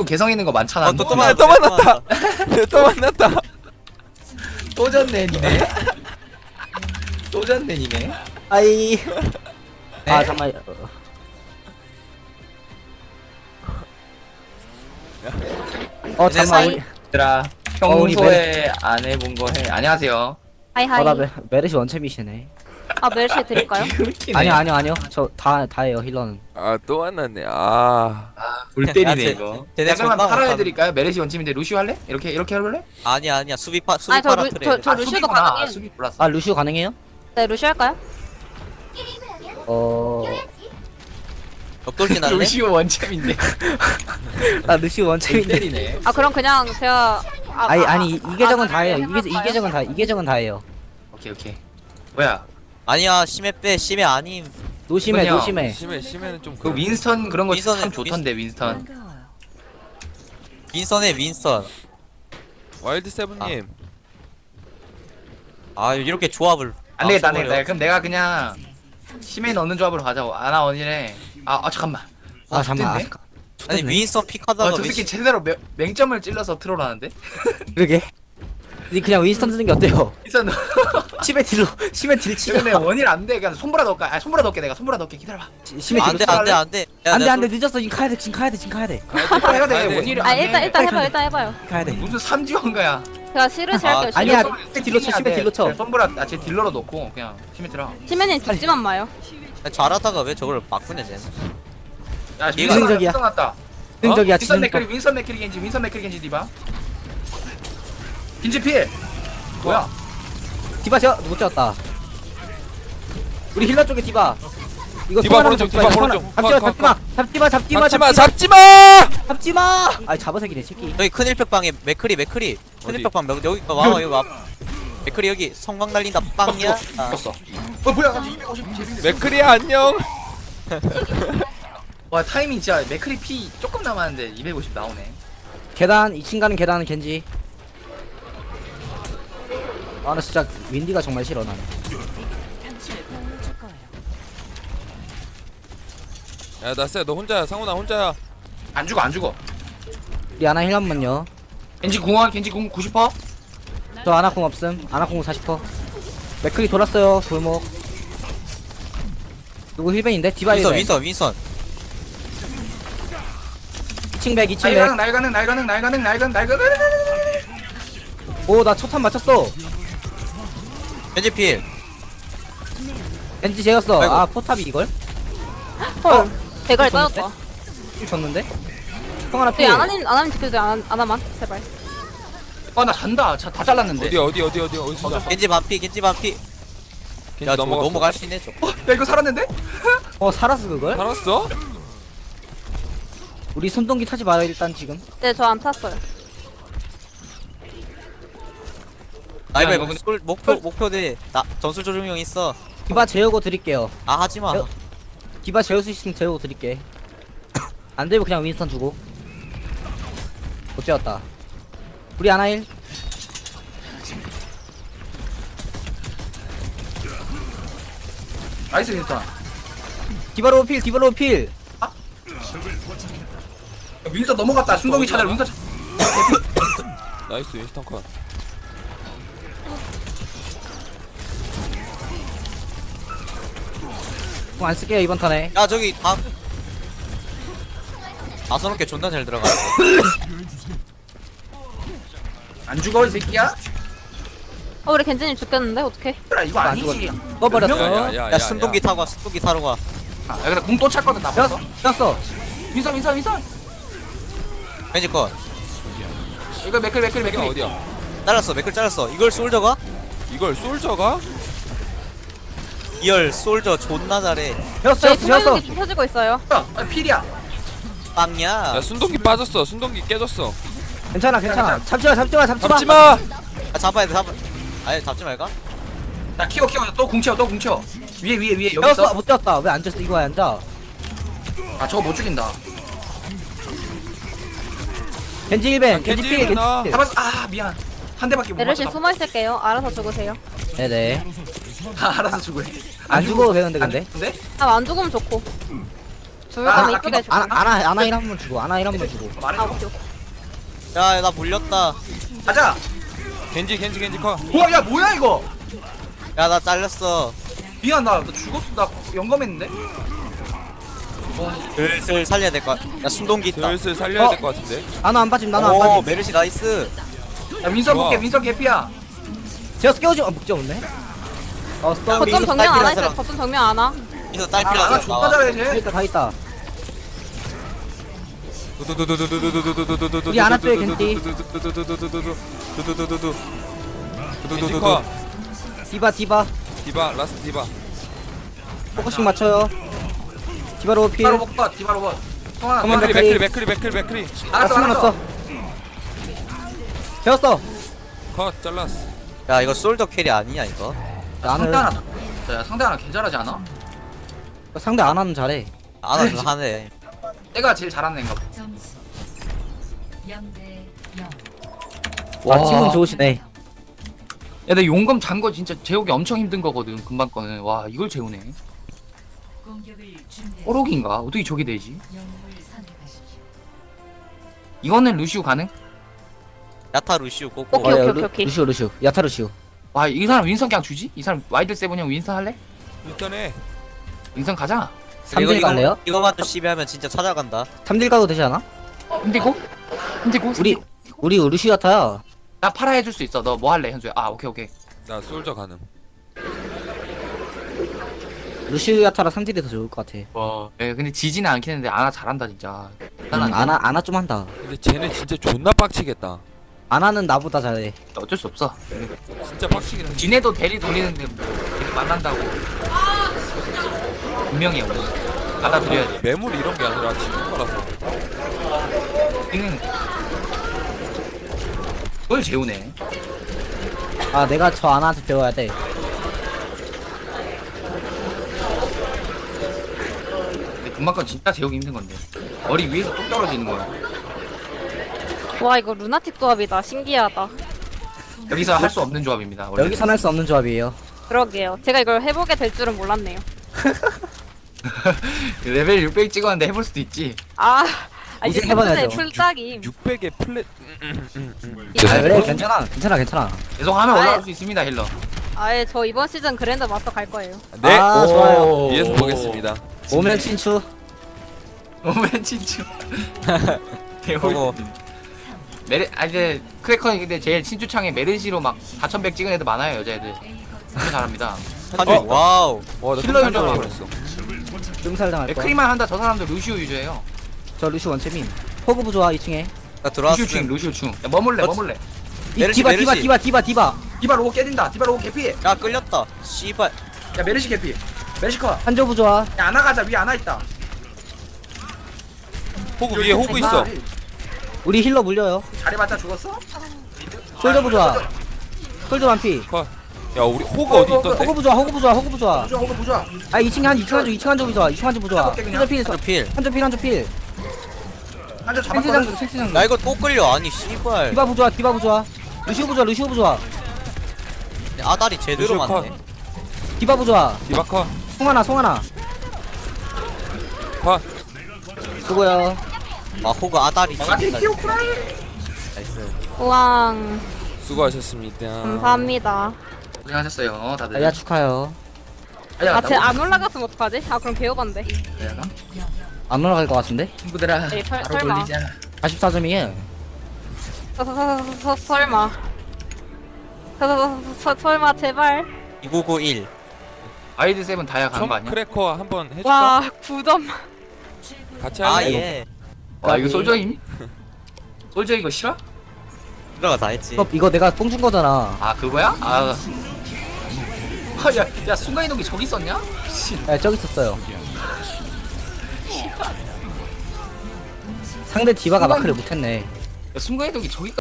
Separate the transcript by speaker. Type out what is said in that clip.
Speaker 1: 유튜브 개성 있는 거 많잖아.
Speaker 2: 어, 또, 또,
Speaker 1: 뭐.
Speaker 2: 만,
Speaker 3: 또 만났다. 또 만났다.
Speaker 1: 또 졌네 니네. 또 졌네 니네.
Speaker 4: 아이. 아
Speaker 1: 네?
Speaker 4: 잠만. 어, 어
Speaker 2: 네,
Speaker 4: 잠만.
Speaker 1: 얘들아
Speaker 4: 어, 우리
Speaker 1: 평소에 안 해본 거 해. 안녕하세요.
Speaker 5: 하이하이.
Speaker 4: 어나 메르시 원챔이시네.
Speaker 5: 아 멜시 드릴까요?
Speaker 4: 아니요 아니요 아니요. 저 다 다예요 힐러는.
Speaker 3: 아 또 만났네. 아.
Speaker 1: 아, 골 때리네
Speaker 2: 야,
Speaker 1: 이거.
Speaker 2: 쟤네
Speaker 1: 잠깐만
Speaker 2: 존나
Speaker 1: 팔아
Speaker 2: 못하네.
Speaker 1: 해드릴까요? 메르시 원팀인데 루시오 할래? 이렇게 이렇게 해볼래?
Speaker 2: 아니야 아니야 수비 파 수비
Speaker 5: 아니, 저
Speaker 2: 파라
Speaker 5: 루-
Speaker 2: 트레
Speaker 5: 저- 저-
Speaker 1: 아,
Speaker 5: 루시오도
Speaker 1: 수비구나. 아, 수비 몰랐어.
Speaker 4: 아 루시오 가능해요?
Speaker 5: 네 루시 할까요?
Speaker 4: 어.
Speaker 2: 격돌진 할래?
Speaker 1: 루시오 원챔인데
Speaker 4: 아 루시오
Speaker 1: 골
Speaker 4: 원챔인데.
Speaker 1: 때리네.
Speaker 5: 아 그럼 그냥 제가 아,
Speaker 4: 아니
Speaker 5: 아,
Speaker 4: 아니 이, 이 계정은 다예요. 이 계정 이
Speaker 5: 해볼까요?
Speaker 4: 계정은 다 이 계정은 다예요.
Speaker 1: 오케이 오케이. 뭐야?
Speaker 2: 아니야 심해 빼 심해 아님
Speaker 4: 노심해
Speaker 1: 그건요.
Speaker 4: 노심해.
Speaker 3: 심해 심해는 좀.
Speaker 1: 그 윈스턴 그런 거참
Speaker 2: 윈스턴은
Speaker 1: 좋던데 윈스턴.
Speaker 2: 윈선해 윈선
Speaker 3: 와일드 세븐님.
Speaker 2: 아 이렇게 조합을
Speaker 1: 안 되겠다 안
Speaker 2: 아,
Speaker 1: 되겠다. 그럼 내가 그냥 심해 넣는 조합으로 가자고. 아나 원이래. 아, 아 잠깐만.
Speaker 4: 아 잠만. 아,
Speaker 1: 좋겠네.
Speaker 4: 잠깐.
Speaker 2: 아니. 윈선 픽하다가
Speaker 1: 아, 저 새끼 제대로 맹, 맹점을 찔러서 트롤하는데?
Speaker 4: 그러게. 니 그냥 윈스턴 쓰는 게 어때요?
Speaker 1: 너
Speaker 4: 심해 딜로 심해 딜 치자.
Speaker 1: 근데 원일 안 돼. 그냥 손보라 넣을까? 아, 손보라 넣을게 내가 손보라 넣을게. 기다려봐.
Speaker 4: 심해 딜로
Speaker 2: 안돼. 안돼 안돼
Speaker 4: 안돼 안돼 늦었어 지금 가야 돼 지금 가야 돼 지금 가야 돼
Speaker 1: 손보라 해야 돼. 원일이
Speaker 5: 안아
Speaker 1: 돼.
Speaker 5: 일단 일단 해봐요 일단 해봐요.
Speaker 4: 가야 돼.
Speaker 1: 무슨 삼지원가야?
Speaker 5: 제가 시르시
Speaker 2: 아,
Speaker 5: 할게요.
Speaker 4: 아니야.
Speaker 5: 시르시.
Speaker 4: 딜로 쳐, 심해 딜로 쳐.
Speaker 1: 손보라 아제 딜러로 넣고 그냥 시메트라.
Speaker 5: 시메님 죽지만 마요.
Speaker 2: 잘하다가 왜 저걸 바꾸냐 쟤는
Speaker 1: 야,
Speaker 2: 얘가
Speaker 4: 승적이야.
Speaker 1: 났다.
Speaker 4: 능적이야
Speaker 1: 윈선 맥크리 겐지, 윈선 맥크리 겐지 디바. 필. 뭐야?
Speaker 4: 디바 못 잡았다. 우리 힐러 쪽에 디바. 이거
Speaker 3: 디바 오른쪽,
Speaker 4: 잡지 마,
Speaker 3: 디바 오른쪽.
Speaker 4: 잡지 마,
Speaker 3: 컷,
Speaker 4: 잡지 마, 잡지 마, 잡지 마,
Speaker 3: 잡지마
Speaker 4: 잡지
Speaker 3: 잡지마.
Speaker 4: 마, 잡지 마. 아, 잡아서기네 새끼.
Speaker 2: 여기 큰 일팩방에 맥크리 맥크리 큰
Speaker 3: 어디?
Speaker 2: 일팩방 몇- 여기 와 와, 여기 와 맥크리 여기 성광 날린다 빵이야 아,
Speaker 1: 떴어. 어 뭐야? 나 250.
Speaker 3: 맥크리야 안녕.
Speaker 1: 와 타이밍 진짜 맥크리 피 조금 남았는데 250 나오네.
Speaker 4: 계단 2층 가는 계단은 겐지. 아, 나 진짜 윈디가 정말 싫어 나는.
Speaker 3: 야나 쎄. 너 혼자야. 상훈아 혼자야.
Speaker 1: 안 죽어 안 죽어.
Speaker 4: 우리 아나 힐 한번요.
Speaker 1: 겐지 궁원, 겐지 궁 90퍼.
Speaker 4: 저 아나콩 없음. 아나콩 40퍼. 맥클이 돌았어요. 돌목. 누구 힐벤인데? 디바
Speaker 2: 윈선
Speaker 4: 힐벤.
Speaker 2: 윈선 윈선
Speaker 4: 2층 백, 2층
Speaker 1: 날가능,
Speaker 4: 백.
Speaker 1: 날가능, 날가능, 날가능, 날가능, 날가능.
Speaker 4: 오, 나 초탄 맞췄어.
Speaker 2: 현재 필
Speaker 4: 겐지 제였어.
Speaker 2: 아이고.
Speaker 4: 아, 포탑이 이걸?
Speaker 5: 헐. 대가리
Speaker 4: 줬는데?
Speaker 5: 빠졌다.
Speaker 4: 좀 줬는데? 형 하나
Speaker 5: 저희
Speaker 4: 필.
Speaker 5: 아나님 아나님 지켜주세요. 아나 아나만 제발.
Speaker 1: 아나 잔다. 자, 다 잘랐는데.
Speaker 3: 어디 어디 어디 어디 어디 어디.
Speaker 2: 겐지 반피 겐지 반피
Speaker 3: 겐지
Speaker 2: 야 저거
Speaker 3: 넘어갔어.
Speaker 2: 넘어갈 수 있네 저거
Speaker 1: 야 이거 살았는데?
Speaker 4: 어, 살았어, 그걸?
Speaker 3: 살았어?
Speaker 4: 우리 손동기 타지 마요, 일단 지금.
Speaker 5: 네 저 안 탔어요.
Speaker 2: 나 이번에
Speaker 1: 이거 근데-
Speaker 2: 목표 목표 목표대 나 전술 조종용 있어
Speaker 4: 디바 재우고 드릴게요.
Speaker 2: 아 하지마
Speaker 4: 여- 디바 재울 수 있으면 재우고 드릴게. 안 되면 그냥 윈스턴 주고. 못 재웠다. 우리 아나일.
Speaker 1: 나이스 윈스턴.
Speaker 4: 디바로 필, 디바로 필.
Speaker 1: 야, 윈스턴 넘어갔다. 순동이 차들 윈스턴. 차-
Speaker 3: 나이스 윈스턴 컷.
Speaker 4: 공안 쓸게요, 이번 턴에.
Speaker 2: 야 저기 다 다섯놓게 존나 잘 들어가
Speaker 1: 안 죽어 이 새끼야?
Speaker 5: 어 우리 겐지님 죽겠는데 어떡해?
Speaker 1: 그래 이거
Speaker 4: 안
Speaker 1: 아니지.
Speaker 4: 꺼버렸어.
Speaker 2: 야 순동기 타고 와 순동기 타러 가
Speaker 1: 아, 야, 근데 궁또 찼거든 나
Speaker 4: 재웠어,
Speaker 1: 벌써.
Speaker 4: 재웠어.
Speaker 1: 윈스턴, 윈스턴, 윈스턴.
Speaker 2: 겐지 컷
Speaker 1: 이거 맥클, 맥클, 맥클.
Speaker 3: 어디야?
Speaker 2: 잘랐어 맥클 잘랐어 이걸 솔저가?
Speaker 3: 이걸 솔저가?
Speaker 2: 이열 솔저 존나 잘해
Speaker 5: 저희
Speaker 4: 재웠어.
Speaker 5: 소모용기 좀 펴지고 있어요.
Speaker 1: 야, 아, 필이야.
Speaker 2: 빵야
Speaker 3: 야 순동기 빠졌어. 순동기 깨졌어.
Speaker 4: 괜찮아, 괜찮아. 잡지 마, 잡지 마, 잡지 마.
Speaker 3: 잡지마.
Speaker 2: 아 잡아야 돼 잡아 아니 잡지 말까?
Speaker 1: 나 키워, 키워. 또 궁치워, 또 궁치워. 위에, 위에, 위에 여기 있어.
Speaker 4: 못 재웠다. 왜 앉았어? 이거 왜 앉아?
Speaker 1: 아, 저거 못 죽인다.
Speaker 4: 겐지 1벤,
Speaker 3: 아,
Speaker 4: 겐지
Speaker 3: 겐지
Speaker 4: 필, 겐지. 필.
Speaker 1: 잡았어. 아, 미안. 한 대밖에 못
Speaker 5: 메르시
Speaker 1: 맞췄다.
Speaker 5: 숨어 있을게요. 알아서 죽으세요.
Speaker 4: 네네.
Speaker 1: 아, 알아서 죽어.
Speaker 4: 안 죽어도 되는데, 근데.
Speaker 1: 근데?
Speaker 5: 아안 죽으면 좋고. 둘
Speaker 1: 아,
Speaker 5: 다
Speaker 1: 아,
Speaker 5: 이쁘게 해줄게.
Speaker 4: 아나 아나 아나 일 한번 주고 아나 일 한번 주고
Speaker 5: 아,
Speaker 1: 말해줘
Speaker 5: 오케이, 오케이.
Speaker 2: 야 나 물렸다
Speaker 1: 가자
Speaker 3: 겐지 겐지 겐지 커
Speaker 1: 우와 야 뭐야 이거
Speaker 2: 야 나 잘렸어
Speaker 1: 미안 나, 나 죽었어 나 영검했는데
Speaker 2: 슬슬 살려야 될 것 같아 야 순동기 있다
Speaker 3: 슬슬 살려야
Speaker 4: 어?
Speaker 3: 될것 같은데
Speaker 4: 아나 안 빠짐 나나 안
Speaker 2: 오
Speaker 4: 빠짐
Speaker 2: 메르시 나이스
Speaker 1: 야
Speaker 3: 좋아.
Speaker 1: 볼게 윈선 개피야
Speaker 4: 제가 깨우지 어 목적 없네 어 써.
Speaker 2: 우리
Speaker 5: 거점
Speaker 2: 이거
Speaker 5: 정면 안
Speaker 2: 딸피라서
Speaker 5: 하세요. 거점 정면 안 하.
Speaker 2: 이거
Speaker 1: 아
Speaker 2: 딸피라서
Speaker 1: 나 존나 잘해
Speaker 4: 다
Speaker 1: 쟤
Speaker 4: 있다 다 있다
Speaker 3: 우리
Speaker 4: 겐지.
Speaker 2: 아이 거
Speaker 1: 상대 하나 야 상대 하나 개 잘하지 않아?
Speaker 4: 상대 안 하면 잘해
Speaker 2: 안 하면 하네
Speaker 1: 내가 제일 잘하는 애인가 봐
Speaker 6: 점수 0대 0
Speaker 4: 와 팀은 좋으시네
Speaker 1: 야, 내 용검 잔 거 진짜 재우기 엄청 힘든 거거든. 금방 거는. 와, 이걸 재우네.
Speaker 6: 공격을
Speaker 1: 뽀록인가? 어떻게 저게 되지?
Speaker 6: 영웅을 선택하십시오.
Speaker 1: 이거는 루시우 가능?
Speaker 2: 야타 루시우 꼬꼬
Speaker 5: 오케이, 오케이,
Speaker 4: 루-
Speaker 5: 오케이.
Speaker 4: 루시오 루시오 야타 루시오
Speaker 1: 와, 이 사람 윈선 그냥 주지? 이 사람 와이드 세븐 형 윈선 할래?
Speaker 3: 일단 해
Speaker 1: 윈선 가자.
Speaker 2: 이거
Speaker 4: 3딜
Speaker 2: 이거
Speaker 4: 갈래요?
Speaker 2: 이거만 또 시비하면 진짜 찾아간다
Speaker 4: 3딜 가도 되지 않아?
Speaker 1: 힘들고? 힘들고?
Speaker 4: 우리 우리 야타야
Speaker 1: 나 파라 해줄 수 있어. 너 뭐 할래, 현수야? 아, 오케이, 오케이.
Speaker 3: 나 솔저 가능
Speaker 4: 루시오 야타라 3딜이 더 좋을 것 같아
Speaker 1: 와. 예, 근데 지지는 않긴 했는데 아나 잘한다, 진짜. 난 안,
Speaker 4: 아나 아나 좀 한다
Speaker 3: 근데 쟤네 진짜 존나 빡치겠다
Speaker 4: 아나는 나보다 잘해
Speaker 1: 어쩔 수 없어.
Speaker 3: 진짜 빡치겠다
Speaker 1: 지네도 대리 돌리는데 뭐 대리 만난다고. 분명히 오늘. 받아들여야지.
Speaker 3: 매물 이런 게 아니라 지금 거라서
Speaker 1: 우리는 그걸 재우네.
Speaker 4: 아 내가 저 아나한테 배워야 돼
Speaker 1: 근데 금방 건 진짜 재우기 힘든 건데. 머리 위에서 뚝 떨어지는 거야.
Speaker 5: 와, 이거 루나틱 조합이다. 신기하다.
Speaker 1: 여기서 할 수 없는 조합입니다. 원래.
Speaker 4: 여기선 할 수 없는 조합이에요
Speaker 5: 그러게요. 제가 이걸 해보게 될 줄은 몰랐네요.
Speaker 1: 레벨 600 찍었는데 해볼 수도 있지.
Speaker 5: 아, 아
Speaker 4: 이제
Speaker 5: 이제
Speaker 4: 해봐야죠.
Speaker 5: 해봐야죠. 풀딱임.
Speaker 3: 600에 플랫
Speaker 4: 아 그래 괜찮아 괜찮아 괜찮아
Speaker 1: 계속 하면 올라갈
Speaker 5: 아예-
Speaker 1: 수 있습니다, 힐러.
Speaker 5: 아예 저 이번 시즌 그랜드 마스터 갈 거예요.
Speaker 3: 네
Speaker 4: 아 좋아요
Speaker 3: 위에서 보겠습니다
Speaker 4: 오면 친추
Speaker 1: 오멘 친추.
Speaker 2: 어머.
Speaker 1: 메르 아 이제 크래커 근데 제일 친추창에 메르시로 막 4100 찍은 애들 많아요 여자애들. 진짜 잘합니다.
Speaker 2: 한줄 와우
Speaker 3: 와나
Speaker 1: 힐러
Speaker 3: 힐러
Speaker 1: 유저가
Speaker 3: 뻔했어
Speaker 4: 끔살 당할 거야
Speaker 1: 맥크리만 한다 저 사람도 루시오 유저예요.
Speaker 4: 저 루시오 원체민 호그부 좋아 2층에
Speaker 2: 나
Speaker 1: 루시오 충 루시오 충. 야 머물래
Speaker 2: 어,
Speaker 1: 머물래.
Speaker 4: 이
Speaker 2: 메르시,
Speaker 4: 디바 디바
Speaker 2: 메르시.
Speaker 4: 디바 디바 디바
Speaker 1: 디바 로고 깨진다. 디바 로고 개피.
Speaker 2: 야 끌렸다 씨발
Speaker 1: 야 메르시 개피. 메르시 커.
Speaker 4: 한조부 좋아
Speaker 1: 야 안아 가자 위에 안아 있다.
Speaker 3: 호구 위에 호구 있어
Speaker 4: 우리 힐러 물려요.
Speaker 1: 잘해봤자 죽었어?
Speaker 4: 솔저 부 좋아 솔저 완피.
Speaker 3: 컷 야 우리 호구 어디 있던데?
Speaker 4: 호그 부 좋아 호그 부 좋아 호그 부 좋아
Speaker 1: 부좋아 호그 부좋아.
Speaker 4: 아 2층에 한 2층 한조 2층 한조 좋아 2층 한조 좋아
Speaker 1: 해볼게, 그냥.
Speaker 4: 한조 필
Speaker 2: 한줄 필
Speaker 4: 한조 필 한조 필.
Speaker 1: 한점 잡았거든.
Speaker 2: 야 이거 또 끌려. 아니 씨발.
Speaker 4: 디바 부 좋아 디바 부 좋아 루시오 부 좋아 루시오 부 좋아
Speaker 2: 아다리 제대로
Speaker 3: 루시오
Speaker 2: 맞네.
Speaker 4: 디바 부 좋아
Speaker 3: 디바 컷.
Speaker 4: 송하나 송하나.
Speaker 3: 컷.
Speaker 4: 수고요
Speaker 2: 아 호그 아다리
Speaker 1: 아 티오쿠라이.
Speaker 2: 나이스
Speaker 5: 우왕,
Speaker 3: 수고하셨습니다
Speaker 5: 감사합니다.
Speaker 1: 고생하셨어요 다들.
Speaker 4: 아야 축하요
Speaker 1: 아야
Speaker 5: 아, 쟤안 올라갔으면 어떡하지? 아, 그럼.
Speaker 1: 내가
Speaker 4: 안 올라갈 것 같은데
Speaker 1: 친구들아
Speaker 5: 에이, 설-
Speaker 1: 바로
Speaker 5: 설마.
Speaker 1: 돌리자.
Speaker 4: 44점이에요
Speaker 5: 서, 서, 서, 서, 서, 설마. 서, 서, 서, 서, 설마, 제발.
Speaker 2: 2991
Speaker 1: 아이드 세븐 다야 가는 청거 아니야?
Speaker 3: 크래커 한번 해줄까?
Speaker 5: 와, 9점.
Speaker 3: 같이 할래?
Speaker 2: 아 예
Speaker 1: 와 이거 솔저임? 솔저 이거 싫어?
Speaker 2: 들어가 다 했지
Speaker 4: 이거, 이거 내가 뽕 준 거잖아
Speaker 1: 아 그거야? 아. 아, 야, 야 순간 이동기 저기 있었냐? 씨.
Speaker 4: 야 저기 있었어요 상대 디바가 마크를 못했네
Speaker 1: 야, 순간 이동기 저기